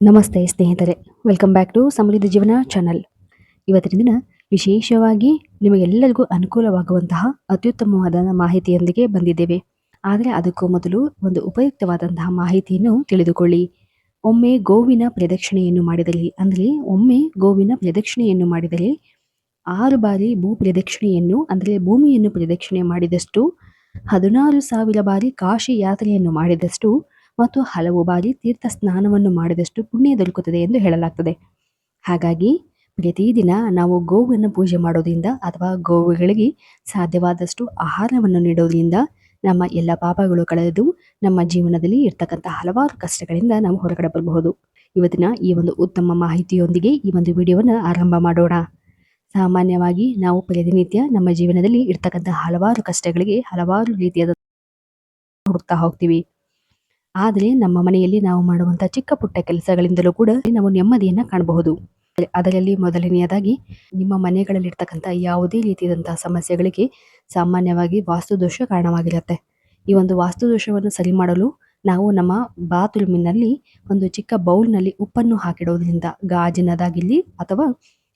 ನಮಸ್ತೆ ಸ್ನೇಹಿತರೆ welcome back to ಸಮೃದ್ಧ ಜೀವನ ಚಾನಲ್ ಇವತ್ತಿನ ದಿನ ವಿಶೇಷವಾಗಿ ನಿಮಗೆಲ್ಲರಿಗೂ ಅನುಕೂಲವಾಗುವಂತಹ ಅತ್ಯುತ್ತಮವಾದ ಮಾಹಿತಿಯೊಂದಿಗೆ ಬಂದಿದ್ದೇವೆ. ಆದರೆ ಅದಕ್ಕೂ ಮೊದಲು ಒಂದು ಉಪಯುಕ್ತವಾದಂತಹ ಮಾಹಿತಿಯನ್ನು ತಿಳಿದುಕೊಳ್ಳಿ. ಒಮ್ಮೆ ಗೋವಿನ ಪ್ರದಕ್ಷಿಣೆಯನ್ನು ಮಾಡಿದಲ್ಲಿ ಅಂದರೆ ಒಮ್ಮೆ ಗೋವಿನ ಪ್ರದಕ್ಷಿಣೆಯನ್ನು ಮಾಡಿದರೆ ಆರು ಬಾರಿ ಭೂ ಪ್ರದಕ್ಷಿಣೆಯನ್ನು ಅಂದರೆ ಭೂಮಿಯನ್ನು ಪ್ರದಕ್ಷಿಣೆ ಮಾಡಿದಷ್ಟು, ಹದಿನಾರು ಸಾವಿರ ಬಾರಿ ಕಾಶಿ ಯಾತ್ರೆಯನ್ನು ಮಾಡಿದಷ್ಟು ಮತ್ತು ಹಲವು ಬಾರಿ ತೀರ್ಥ ಸ್ನಾನವನ್ನು ಮಾಡಿದಷ್ಟು ಪುಣ್ಯ ದೊರಕುತ್ತದೆ ಎಂದು ಹೇಳಲಾಗ್ತದೆ. ಹಾಗಾಗಿ ಪ್ರತಿದಿನ ನಾವು ಗೋವನ್ನು ಪೂಜೆ ಮಾಡೋದ್ರಿಂದ ಅಥವಾ ಗೋವುಗಳಿಗೆ ಸಾಧ್ಯವಾದಷ್ಟು ಆಹಾರವನ್ನು ನೀಡೋದ್ರಿಂದ ನಮ್ಮ ಎಲ್ಲ ಪಾಪಗಳು ಕಳೆದು ನಮ್ಮ ಜೀವನದಲ್ಲಿ ಇರ್ತಕ್ಕಂಥ ಹಲವಾರು ಕಷ್ಟಗಳಿಂದ ನಾವು ಹೊರಗಡೆ ಬರಬಹುದು. ಇವತ್ತಿನ ಈ ಒಂದು ಉತ್ತಮ ಮಾಹಿತಿಯೊಂದಿಗೆ ಈ ಒಂದು ವಿಡಿಯೋವನ್ನು ಆರಂಭ ಮಾಡೋಣ. ಸಾಮಾನ್ಯವಾಗಿ ನಾವು ಪ್ರತಿನಿತ್ಯ ನಮ್ಮ ಜೀವನದಲ್ಲಿ ಇರ್ತಕ್ಕಂಥ ಹಲವಾರು ಕಷ್ಟಗಳಿಗೆ ಹಲವಾರು ರೀತಿಯಾದ ಹುಡುಕ್ತಾ ಹೋಗ್ತೀವಿ. ಆದರೆ ನಮ್ಮ ಮನೆಯಲ್ಲಿ ನಾವು ಮಾಡುವಂಥ ಚಿಕ್ಕ ಪುಟ್ಟ ಕೆಲಸಗಳಿಂದಲೂ ಕೂಡ ನಾವು ನೆಮ್ಮದಿಯನ್ನು ಕಾಣಬಹುದು. ಅದರಲ್ಲಿ ಮೊದಲನೆಯದಾಗಿ ನಿಮ್ಮ ಮನೆಗಳಲ್ಲಿರ್ತಕ್ಕಂಥ ಯಾವುದೇ ರೀತಿಯಾದಂತಹ ಸಮಸ್ಯೆಗಳಿಗೆ ಸಾಮಾನ್ಯವಾಗಿ ವಾಸ್ತುದೋಷ ಕಾರಣವಾಗಿರುತ್ತೆ. ಈ ಒಂದು ವಾಸ್ತುದೋಷವನ್ನು ಸರಿ ಮಾಡಲು ನಾವು ನಮ್ಮ ಬಾತ್ರೂಮಿನಲ್ಲಿ ಒಂದು ಚಿಕ್ಕ ಬೌಲ್ನಲ್ಲಿ ಉಪ್ಪನ್ನು ಹಾಕಿಡೋದ್ರಿಂದ ಗಾಜಿನದಾಗಿಲ್ಲಿ ಅಥವಾ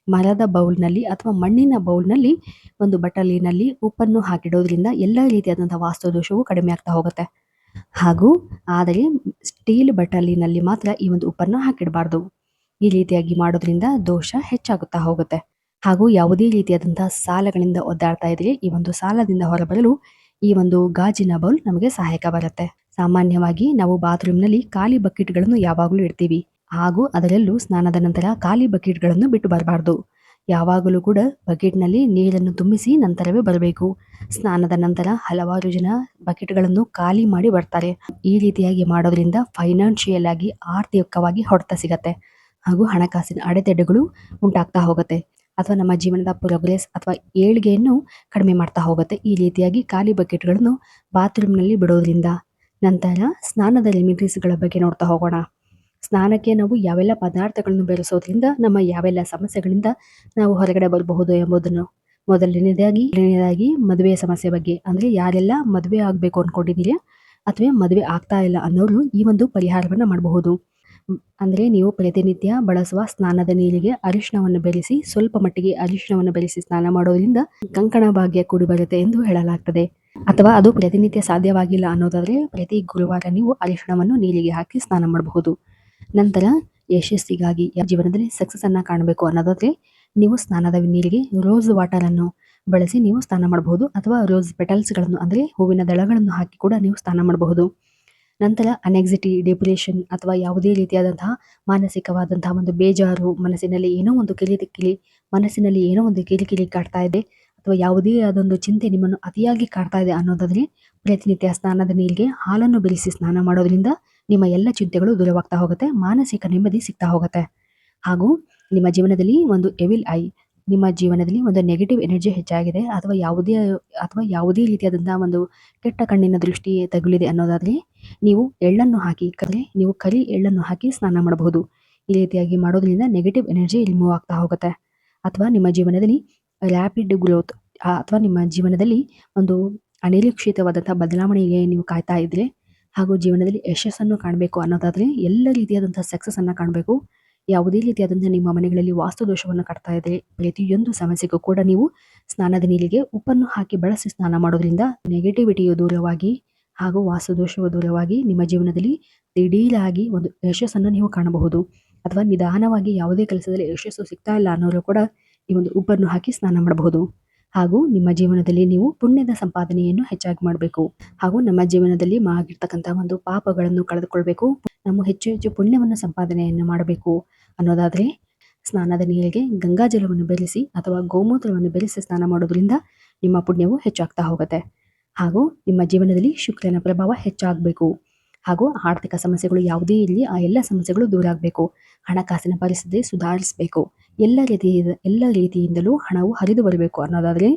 ಮರದ ಬೌಲ್ನಲ್ಲಿ ಅಥವಾ ಮಣ್ಣಿನ ಬೌಲ್ನಲ್ಲಿ ಒಂದು ಬಟ್ಟಲಿನಲ್ಲಿ ಉಪ್ಪನ್ನು ಹಾಕಿಡೋದ್ರಿಂದ ಎಲ್ಲ ರೀತಿಯಾದಂಥ ವಾಸ್ತುದೋಷವು ಕಡಿಮೆ ಆಗ್ತಾ ಹೋಗುತ್ತೆ. ಹಾಗೂ ಆದರೆ ಸ್ಟೀಲ್ ಬಟ್ಟಲಿನಲ್ಲಿ ಮಾತ್ರ ಈ ಒಂದು ಉಪ್ಪನ್ನು ಹಾಕಿಡಬಾರ್ದು. ಈ ರೀತಿಯಾಗಿ ಮಾಡೋದ್ರಿಂದ ದೋಷ ಹೆಚ್ಚಾಗುತ್ತಾ ಹೋಗುತ್ತೆ. ಹಾಗೂ ಯಾವುದೇ ರೀತಿಯಾದಂತಹ ಸಾಲಗಳಿಂದ ಒದ್ದಾಡ್ತಾ ಇದ್ರೆ ಈ ಒಂದು ಸಾಲದಿಂದ ಹೊರಬರಲು ಈ ಒಂದು ಗಾಜಿನ ಬೌಲ್ ನಮಗೆ ಸಹಾಯಕ ಬರುತ್ತೆ. ಸಾಮಾನ್ಯವಾಗಿ ನಾವು ಬಾತ್ರೂಮ್ನಲ್ಲಿ ಖಾಲಿ ಬಕೆಟ್ಗಳನ್ನು ಯಾವಾಗಲೂ ಇಡ್ತೀವಿ. ಹಾಗೂ ಅದರಲ್ಲೂ ಸ್ನಾನದ ನಂತರ ಖಾಲಿ ಬಕೆಟ್ಗಳನ್ನು ಬಿಟ್ಟು ಬರಬಾರ್ದು. ಯಾವಾಗಲೂ ಕೂಡ ಬಕೆಟ್ನಲ್ಲಿ ನೀರನ್ನು ತುಂಬಿಸಿ ನಂತರವೇ ಬರಬೇಕು. ಸ್ನಾನದ ನಂತರ ಹಲವಾರು ಜನ ಬಕೆಟ್ಗಳನ್ನು ಖಾಲಿ ಮಾಡಿ ಬರ್ತಾರೆ. ಈ ರೀತಿಯಾಗಿ ಮಾಡೋದ್ರಿಂದ ಫೈನಾನ್ಷಿಯಲ್ ಆಗಿ ಆರ್ಥಿಕವಾಗಿ ಹೊಡೆತ ಸಿಗತ್ತೆ ಹಾಗೂ ಹಣಕಾಸಿನ ಅಡೆತಡೆಗಳು ಉಂಟಾಗ್ತಾ ಹೋಗುತ್ತೆ. ಅಥವಾ ನಮ್ಮ ಜೀವನದ ಪ್ರೋಗ್ರೆಸ್ ಅಥವಾ ಏಳಿಗೆಯನ್ನು ಕಡಿಮೆ ಮಾಡ್ತಾ ಹೋಗುತ್ತೆ. ಈ ರೀತಿಯಾಗಿ ಖಾಲಿ ಬಕೆಟ್ಗಳನ್ನು ಬಾತ್ರೂಮ್ನಲ್ಲಿ ಬಿಡೋದ್ರಿಂದ. ನಂತರ ಸ್ನಾನದ ರೆಮಿಡೀಸ್ಗಳ ಬಗ್ಗೆ ನೋಡ್ತಾ ಹೋಗೋಣ. ಸ್ನಾನಕ್ಕೆ ನಾವು ಯಾವೆಲ್ಲ ಪದಾರ್ಥಗಳನ್ನು ಬೆರೆಸೋದ್ರಿಂದ ನಮ್ಮ ಯಾವೆಲ್ಲ ಸಮಸ್ಯೆಗಳಿಂದ ನಾವು ಹೊರಗಡೆ ಬರಬಹುದು ಎಂಬುದನ್ನು ಮೊದಲನೇದಾಗಿ ಎರಡನೇದಾಗಿ ಮದುವೆಯ ಸಮಸ್ಯೆ ಬಗ್ಗೆ. ಅಂದ್ರೆ ಯಾರೆಲ್ಲ ಮದುವೆ ಆಗಬೇಕು ಅಂದ್ಕೊಂಡಿದ್ದೀರಿ ಅಥವಾ ಮದುವೆ ಆಗ್ತಾ ಇಲ್ಲ ಅನ್ನೋರು ಈ ಒಂದು ಪರಿಹಾರವನ್ನು ಮಾಡಬಹುದು. ಅಂದ್ರೆ ನೀವು ಪ್ರತಿನಿತ್ಯ ಬಳಸುವ ಸ್ನಾನದ ನೀರಿಗೆ ಅರಿಶಿಣವನ್ನು ಬೆರೆಸಿ, ಸ್ವಲ್ಪ ಮಟ್ಟಿಗೆ ಅರಿಶಿಣವನ್ನು ಬೆರೆಸಿ ಸ್ನಾನ ಮಾಡೋದ್ರಿಂದ ಕಂಕಣ ಭಾಗ್ಯ ಕೂಡಿ ಬರುತ್ತೆ ಎಂದು ಹೇಳಲಾಗ್ತದೆ. ಅಥವಾ ಅದು ಪ್ರತಿನಿತ್ಯ ಸಾಧ್ಯವಾಗಿಲ್ಲ ಅನ್ನೋದಾದ್ರೆ ಪ್ರತಿ ಗುರುವಾರ ನೀವು ಅರಿಶಿಣವನ್ನು ನೀರಿಗೆ ಹಾಕಿ ಸ್ನಾನ ಮಾಡಬಹುದು. ನಂತರ ಯಶಸ್ಸಿಗಾಗಿ ಜೀವನದಲ್ಲಿ ಸಕ್ಸಸ್ ಅನ್ನ ಕಾಣಬೇಕು ಅನ್ನೋದಾದ್ರೆ ನೀವು ಸ್ನಾನದ ನೀರಿಗೆ ರೋಸ್ ವಾಟರ್ ಅನ್ನು ಬಳಸಿ ನೀವು ಸ್ನಾನ ಮಾಡಬಹುದು ಅಥವಾ ರೋಸ್ ಪೆಟಲ್ಸ್ಗಳನ್ನು ಅಂದ್ರೆ ಹೂವಿನ ದಳಗಳನ್ನು ಹಾಕಿ ಕೂಡ ನೀವು ಸ್ನಾನ ಮಾಡಬಹುದು. ನಂತರ ಅನೆಕ್ಸಿಟಿ ಡಿಪ್ರೆಷನ್ ಅಥವಾ ಯಾವುದೇ ರೀತಿಯಾದಂತಹ ಮಾನಸಿಕವಾದಂತಹ ಒಂದು ಬೇಜಾರು, ಮನಸ್ಸಿನಲ್ಲಿ ಏನೋ ಒಂದು ಕಿಲಿ ಕಿಲಿ ಮನಸ್ಸಿನಲ್ಲಿ ಏನೋ ಒಂದು ಕಿಲಿ ಕಿಲಿ ಕಾಡ್ತಾ ಇದೆ ಅಥವಾ ಯಾವುದೇ ಅದೊಂದು ಚಿಂತೆ ನಿಮ್ಮನ್ನು ಅತಿಯಾಗಿ ಕಾಡ್ತಾ ಇದೆ ಅನ್ನೋದಾದ್ರೆ ಪ್ರತಿನಿತ್ಯ ಸ್ನಾನದ ನೀರಿಗೆ ಹಾಲನ್ನು ಬೆರೆಸಿ ಸ್ನಾನ ಮಾಡೋದ್ರಿಂದ ನಿಮ್ಮ ಎಲ್ಲ ಚಿಂತೆಗಳು ದೂರವಾಗ್ತಾ ಹೋಗುತ್ತೆ, ಮಾನಸಿಕ ನೆಮ್ಮದಿ ಸಿಗ್ತಾ ಹೋಗುತ್ತೆ. ಹಾಗೂ ನಿಮ್ಮ ಜೀವನದಲ್ಲಿ ಒಂದು ಎವಿಲ್ ಐ ನಿಮ್ಮ ಜೀವನದಲ್ಲಿ ಒಂದು ನೆಗೆಟಿವ್ ಎನರ್ಜಿ ಹೆಚ್ಚಾಗಿದೆ. ಅಥವಾ ಯಾವುದೇ ಅಥವಾ ಯಾವುದೇ ರೀತಿಯಾದಂತಹ ಒಂದು ಕೆಟ್ಟ ಕಣ್ಣಿನ ದೃಷ್ಟಿ ತಗುಲಿದೆ ಅನ್ನೋದಾದ್ರೆ, ನೀವು ಎಳ್ಳನ್ನು ಹಾಕಿ, ಕರೆ, ನೀವು ಕರಿ ಎಳ್ಳನ್ನು ಹಾಕಿ ಸ್ನಾನ ಮಾಡಬಹುದು. ಈ ರೀತಿಯಾಗಿ ಮಾಡೋದ್ರಿಂದ ನೆಗೆಟಿವ್ ಎನರ್ಜಿ ರಿಮೂವ್ ಆಗ್ತಾ ಹೋಗುತ್ತೆ. ಅಥವಾ ನಿಮ್ಮ ಜೀವನದಲ್ಲಿ ರ್ಯಾಪಿಡ್ ಗ್ರೋತ್ ಅಥವಾ ನಿಮ್ಮ ಜೀವನದಲ್ಲಿ ಒಂದು ಅನಿರೀಕ್ಷಿತವಾದಂಥ ಬದಲಾವಣೆಗೆ ನೀವು ಕಾಯ್ತಾ ಇದ್ರೆ ಹಾಗೂ ಜೀವನದಲ್ಲಿ ಯಶಸ್ಸನ್ನು ಕಾಣಬೇಕು ಅನ್ನೋದಾದ್ರೆ ಎಲ್ಲ ರೀತಿಯಾದಂಥ ಸಕ್ಸಸ್ ಅನ್ನ ಕಾಣಬೇಕು. ಯಾವುದೇ ರೀತಿಯಾದಂಥ ನಿಮ್ಮ ಮನೆಗಳಲ್ಲಿ ವಾಸ್ತು ದೋಷವನ್ನು ಕಟ್ತಾ ಇದೆ, ಪ್ರತಿಯೊಂದು ಸಮಸ್ಯೆಗೂ ಕೂಡ ನೀವು ಸ್ನಾನದ ನೀರಿಗೆ ಉಪ್ಪನ್ನು ಹಾಕಿ ಬಳಸಿ ಸ್ನಾನ ಮಾಡೋದ್ರಿಂದ ನೆಗೆಟಿವಿಟಿಯು ದೂರವಾಗಿ ಹಾಗೂ ವಾಸ್ತು ದೋಷವು ದೂರವಾಗಿ ನಿಮ್ಮ ಜೀವನದಲ್ಲಿ ದಿಢೀರಾಗಿ ಒಂದು ಯಶಸ್ಸನ್ನು ನೀವು ಕಾಣಬಹುದು. ಅಥವಾ ನಿಧಾನವಾಗಿ ಯಾವುದೇ ಕೆಲಸದಲ್ಲಿ ಯಶಸ್ಸು ಸಿಗ್ತಾ ಇಲ್ಲ ಅನ್ನೋರು ಕೂಡ ಈ ಒಂದು ಉಪ್ಪನ್ನು ಹಾಕಿ ಸ್ನಾನ ಮಾಡಬಹುದು. ಹಾಗೂ ನಿಮ್ಮ ಜೀವನದಲ್ಲಿ ನೀವು ಪುಣ್ಯದ ಸಂಪಾದನೆಯನ್ನು ಹೆಚ್ಚಾಗಿ ಮಾಡಬೇಕು. ಹಾಗೂ ನಮ್ಮ ಜೀವನದಲ್ಲಿ ಆಗಿರ್ತಕ್ಕಂಥ ಒಂದು ಪಾಪಗಳನ್ನು ಕಳೆದುಕೊಳ್ಬೇಕು. ನಮ್ಮ ಹೆಚ್ಚು ಹೆಚ್ಚು ಪುಣ್ಯವನ್ನು ಸಂಪಾದನೆಯನ್ನು ಮಾಡಬೇಕು. ಅನ್ನೋದಾದ್ರೆ ಸ್ನಾನದ ನೀರಿಗೆ ಗಂಗಾಜಲವನ್ನು ಬೆರೆಸಿ ಅಥವಾ ಗೋಮೂತ್ರವನ್ನು ಬೆರೆಸಿ ಸ್ನಾನ ಮಾಡೋದ್ರಿಂದ ನಿಮ್ಮ ಪುಣ್ಯವು ಹೆಚ್ಚಾಗ್ತಾ ಹೋಗುತ್ತೆ. ಹಾಗೂ ನಿಮ್ಮ ಜೀವನದಲ್ಲಿ ಶುಕ್ರನ ಪ್ರಭಾವ ಹೆಚ್ಚಾಗಬೇಕು. ಹಾಗೂ ಆರ್ಥಿಕ ಸಮಸ್ಯೆಗಳು ಯಾವುದೇ ಇರಲಿ ಆ ಎಲ್ಲ ಸಮಸ್ಯೆಗಳು ದೂರ ಆಗಬೇಕು. ಹಣಕಾಸಿನ ಪರಿಸ್ಥಿತಿ ಸುಧಾರಿಸಬೇಕು. ಎಲ್ಲ ರೀತಿಯ ಎಲ್ಲ ರೀತಿಯಿಂದಲೂ ಹಣವು ಹರಿದು ಬರಬೇಕು ಅನ್ನೋದಾದರೆ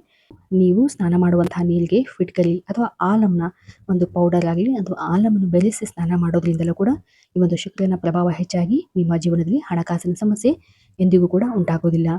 ನೀವು ಸ್ನಾನ ಮಾಡುವಂತಹ ನೀರಿಗೆ ಫಿಟ್ಕರಿ ಅಥವಾ ಆಲಂನ ಒಂದು ಪೌಡರ್ ಆಗಲಿ ಅಥವಾ ಆಲಮನ್ನು ಬೆರೆಸಿ ಸ್ನಾನ ಮಾಡೋದ್ರಿಂದಲೂ ಕೂಡ ಈ ಒಂದು ಶುಕ್ರನ ಪ್ರಭಾವ ಹೆಚ್ಚಾಗಿ ನಿಮ್ಮ ಜೀವನದಲ್ಲಿ ಹಣಕಾಸಿನ ಸಮಸ್ಯೆ ಎಂದಿಗೂ ಕೂಡ ಉಂಟಾಗೋದಿಲ್ಲ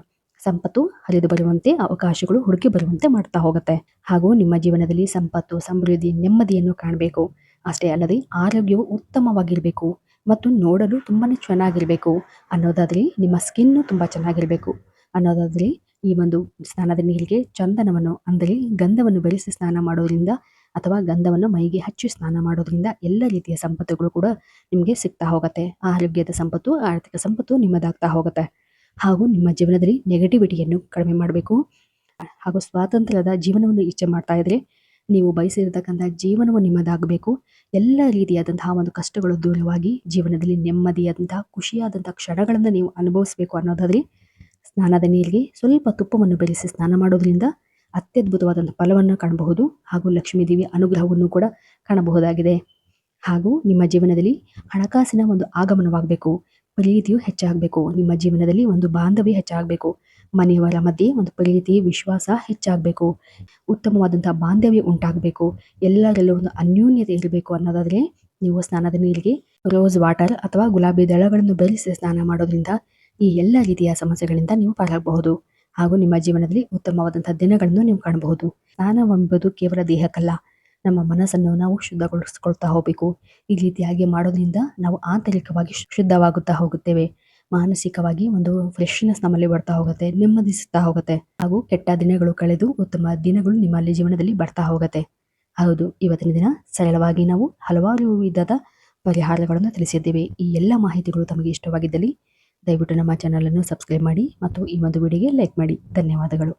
ಸಂಪತ್ತು ಹರಿದು ಬರುವಂತೆ ಅವಕಾಶಗಳು ಹುಡುಕಿ ಬರುವಂತೆ ಮಾಡ್ತಾ ಹೋಗುತ್ತೆ. ಹಾಗೂ ನಿಮ್ಮ ಜೀವನದಲ್ಲಿ ಸಂಪತ್ತು, ಸಮೃದ್ಧಿ, ನೆಮ್ಮದಿಯನ್ನು ಕಾಣಬೇಕು. ಅಷ್ಟೇ ಅಲ್ಲದೆ ಆರೋಗ್ಯವು ಉತ್ತಮವಾಗಿರಬೇಕು. ಮತ್ತು ನೋಡಲು ತುಂಬಾ ಚೆನ್ನಾಗಿರಬೇಕು ಅನ್ನೋದಾದರೆ ನಿಮ್ಮ ಸ್ಕಿನ್ನು ತುಂಬ ಚೆನ್ನಾಗಿರಬೇಕು. ಅನ್ನೋದಾದರೆ ಈ ಒಂದು ಸ್ನಾನದ ನೀರಿಗೆ ಚಂದನವನ್ನು, ಅಂದರೆ ಗಂಧವನ್ನು ಬೆರೆಸಿ ಸ್ನಾನ ಮಾಡೋದ್ರಿಂದ ಅಥವಾ ಗಂಧವನ್ನು ಮೈಗೆ ಹಚ್ಚಿ ಸ್ನಾನ ಮಾಡೋದ್ರಿಂದ ಎಲ್ಲ ರೀತಿಯ ಸಂಪತ್ತುಗಳು ಕೂಡ ನಿಮಗೆ ಸಿಗ್ತಾ ಹೋಗುತ್ತೆ. ಆರೋಗ್ಯದ ಸಂಪತ್ತು, ಆರ್ಥಿಕ ಸಂಪತ್ತು ನಿಮ್ಮದಾಗ್ತಾ ಹೋಗುತ್ತೆ. ಹಾಗೂ ನಿಮ್ಮ ಜೀವನದಲ್ಲಿ ನೆಗೆಟಿವಿಟಿಯನ್ನು ಕಡಿಮೆ ಮಾಡಬೇಕು. ಹಾಗೂ ಸ್ವಾತಂತ್ರ್ಯದ ಜೀವನವನ್ನು ಇಚ್ಛೆ ಮಾಡ್ತಾ ಇದ್ರೆ ನೀವು ಬಯಸಿರತಕ್ಕಂಥ ಜೀವನವು ನಿಮ್ಮದಾಗಬೇಕು. ಎಲ್ಲ ರೀತಿಯಾದಂತಹ ಒಂದು ಕಷ್ಟಗಳು ದೂರವಾಗಿ ಜೀವನದಲ್ಲಿ ನೆಮ್ಮದಿಯಾದಂತಹ ಖುಷಿಯಾದಂಥ ಕ್ಷಣಗಳನ್ನು ನೀವು ಅನುಭವಿಸಬೇಕು ಅನ್ನೋದಾದ್ರೆ ಸ್ನಾನದ ನೀರಿಗೆ ಸ್ವಲ್ಪ ತುಪ್ಪವನ್ನು ಬೆರೆಸಿ ಸ್ನಾನ ಮಾಡೋದ್ರಿಂದ ಅತ್ಯದ್ಭುತವಾದಂಥ ಫಲವನ್ನು ಕಾಣಬಹುದು ಹಾಗೂ ಲಕ್ಷ್ಮೀ ದೇವಿ ಅನುಗ್ರಹವನ್ನು ಕೂಡ ಕಾಣಬಹುದಾಗಿದೆ. ಹಾಗೂ ನಿಮ್ಮ ಜೀವನದಲ್ಲಿ ಹಣಕಾಸಿನ ಒಂದು ಆಗಮನವಾಗಬೇಕು. ಪ್ರೀತಿಯು ಹೆಚ್ಚಾಗಬೇಕು. ನಿಮ್ಮ ಜೀವನದಲ್ಲಿ ಒಂದು ಬಾಂಧವ್ಯ ಹೆಚ್ಚಾಗಬೇಕು. ಮನೆಯವರ ಮಧ್ಯೆ ಒಂದು ಪ್ರೀತಿ, ವಿಶ್ವಾಸ ಹೆಚ್ಚಾಗಬೇಕು. ಉತ್ತಮವಾದಂಥ ಬಾಂಧವ್ಯ ಉಂಟಾಗಬೇಕು. ಎಲ್ಲರಲ್ಲೂ ಒಂದು ಅನ್ಯೋನ್ಯತೆ ಇರಬೇಕು ಅನ್ನೋದಾದರೆ ನೀವು ಸ್ನಾನದ ನೀರಿಗೆ ರೋಸ್ ವಾಟರ್ ಅಥವಾ ಗುಲಾಬಿ ದಳಗಳನ್ನು ಬೆರೆಸಿ ಸ್ನಾನ ಮಾಡೋದ್ರಿಂದ ಈ ಎಲ್ಲ ರೀತಿಯ ಸಮಸ್ಯೆಗಳಿಂದ ನೀವು ಪಾರಾಗಬಹುದು ಹಾಗೂ ನಿಮ್ಮ ಜೀವನದಲ್ಲಿ ಉತ್ತಮವಾದಂಥ ದಿನಗಳನ್ನು ನೀವು ಕಾಣಬಹುದು. ಸ್ನಾನವೆಂಬುದು ಕೇವಲ ದೇಹಕ್ಕಲ್ಲ. ನಮ್ಮ ಮನಸ್ಸನ್ನು ನಾವು ಶುದ್ಧಗೊಳಿಸಿಕೊಳ್ತಾ ಹೋಗಬೇಕು. ಈ ರೀತಿಯಾಗಿ ಮಾಡೋದ್ರಿಂದ ನಾವು ಆಂತರಿಕವಾಗಿ ಶುದ್ಧವಾಗುತ್ತಾ ಹೋಗುತ್ತೇವೆ. ಮಾನಸಿಕವಾಗಿ ಒಂದು ಫ್ರೆಶ್ನೆಸ್ ನಮ್ಮಲ್ಲಿ ಬರ್ತಾ ಹೋಗುತ್ತೆ, ನೆಮ್ಮದಿಸುತ್ತಾ ಹೋಗುತ್ತೆ. ಹಾಗೂ ಕೆಟ್ಟ ದಿನಗಳು ಕಳೆದು ಉತ್ತಮ ದಿನಗಳು ನಿಮ್ಮಲ್ಲಿ ಜೀವನದಲ್ಲಿ ಬರ್ತಾ ಹೋಗುತ್ತೆ. ಹೌದು, ಇವತ್ತಿನ ದಿನ ಸರಳವಾಗಿ ನಾವು ಹಲವಾರು ವಿಧದ ಪರಿಹಾರಗಳನ್ನು ತಿಳಿಸಿದ್ದೇವೆ. ಈ ಎಲ್ಲ ಮಾಹಿತಿಗಳು ತಮಗೆ ಇಷ್ಟವಾಗಿದ್ದಲ್ಲಿ ದಯವಿಟ್ಟು ನಮ್ಮ ಚಾನಲನ್ನು ಸಬ್ಸ್ಕ್ರೈಬ್ ಮಾಡಿ ಮತ್ತು ಈ ಒಂದು ವಿಡಿಯೋಗೆ ಲೈಕ್ ಮಾಡಿ. ಧನ್ಯವಾದಗಳು.